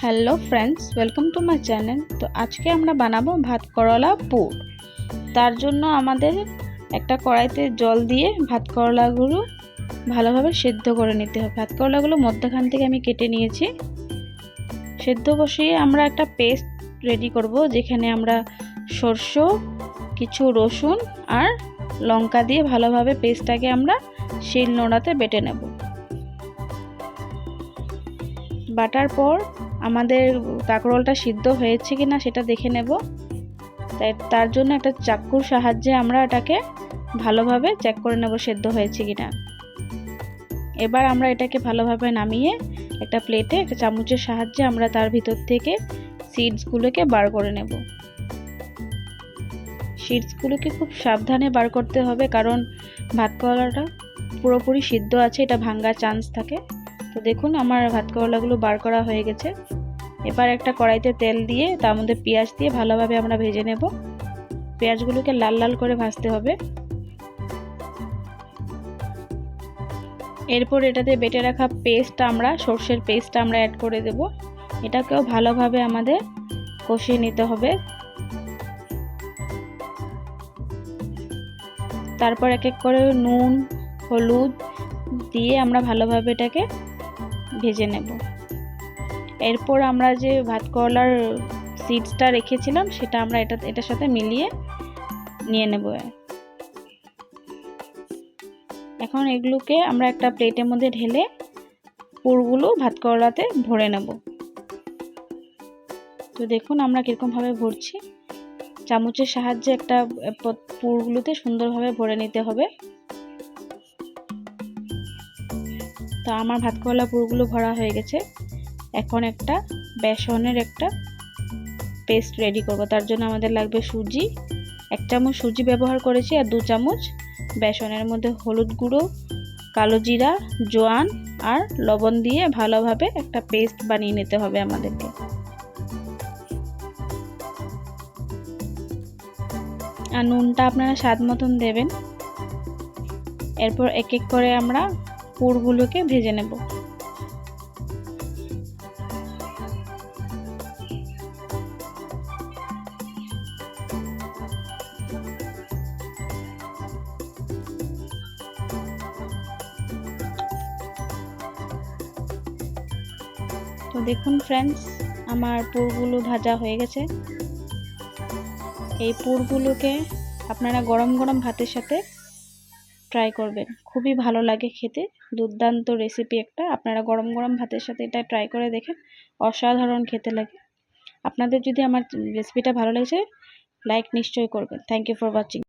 Hello friends welcome to my channel তো আজকে আমরা বানাবো ভাত করলা পুর। তার জন্য আমাদের একটা কড়াইতে জল দিয়ে ভাত করলাগুলো ভালোভাবে সেদ্ধ করে নিতে হবে। ভাত করলাগুলো মধ্যখান থেকে আমি কেটে নিয়েছি। সেদ্ধ বসিয়ে আমরা একটা পেস্ট রেডি করব, যেখানে আমরা সর্ষ, কিছু রসুন আর লঙ্কা দিয়ে ভালোভাবে পেস্টটাকে আমরা শিল নোড়াতে বেটে নেব। বাটার পর আমাদের কাঁকরোলটা সিদ্ধ হয়েছে কি না সেটা দেখে নেব। তাই তার জন্য একটা চাকুর সাহায্যে আমরা এটাকে ভালোভাবে চেক করে নেব সেদ্ধ হয়েছে কি না এবার আমরা এটাকে ভালোভাবে নামিয়ে একটা প্লেটে একটা চামচের সাহায্যে আমরা তার ভিতর থেকে সিডসগুলোকে বার করে নেব। সিডসগুলোকে খুব সাবধানে বার করতে হবে কারণ ভাত কলাটা পুরোপুরি সিদ্ধ আছে, এটা ভাঙ্গার চান্স থাকে। তো দেখুন, আমার ভাত করলাগুলো বার করা হয়ে গেছে। এবার একটা কড়াইতে তেল দিয়ে, তার মধ্যে পেঁয়াজ দিয়ে ভালোভাবে আমরা ভেজে নেব। পেঁয়াজগুলোকে লাল লাল করে ভাজতে হবে। এরপর এটাতে বেটে রাখা পেস্ট আমরা, সর্ষের পেস্টটা আমরা অ্যাড করে দেব। এটাকেও ভালোভাবে আমাদের কষিয়ে নিতে হবে। তারপর এক এক করে নুন, হলুদ দিয়ে আমরা ভালোভাবে এটাকে ভেজে নেব। এরপর আমরা যে ভাত করলার সিডসটা রেখেছিলাম, সেটা আমরা এটা, এটার সাথে মিলিয়ে নিয়ে নেব। এখন এগুলোকে আমরা একটা প্লেটের মধ্যে ঢেলে পুরগুলো ভাত করলাতে ভরে নেব। তো দেখুন আমরা কীরকমভাবে ভরছি। চামচের সাহায্যে একটা পুরগুলোতে সুন্দরভাবে ভরে নিতে হবে। তো আমার ভাত করলা পুরগুলো ভরা হয়ে গেছে। এখন একটা বেসনের একটা পেস্ট রেডি করব। তার জন্য আমাদের লাগবে সুজি। এক চামচ সুজি ব্যবহার করেছি আর দু চামচ বেসনের মধ্যে হলুদ গুঁড়ো, কালো জিরা, জোয়ান আর লবণ দিয়ে ভালোভাবে একটা পেস্ট বানিয়ে নিতে হবে আমাদেরকে। আর নুনটা আপনারা স্বাদ মতন দেবেন। এরপর এক এক করে আমরা পুরগুলোকে ভেজে নেব। তো দেখুন ফ্রেন্ডস আমার পুরগুলো ভাজা হয়ে গেছে। এই পুরগুলোকে আপনারা গরম গরম ভাতের সাথে ট্রাই করবেন। খুবই ভালো লাগে খেতে। দুর্দান্ত রেসিপি একটা। আপনারা গরম গরম ভাতের সাথে এটা ট্রাই করে দেখেন। অসাধারণ খেতে লাগে। আপনাদের যদি আমার রেসিপিটা ভালো লেগেছে লাইক নিশ্চয়ই করবেন। Thank you for watching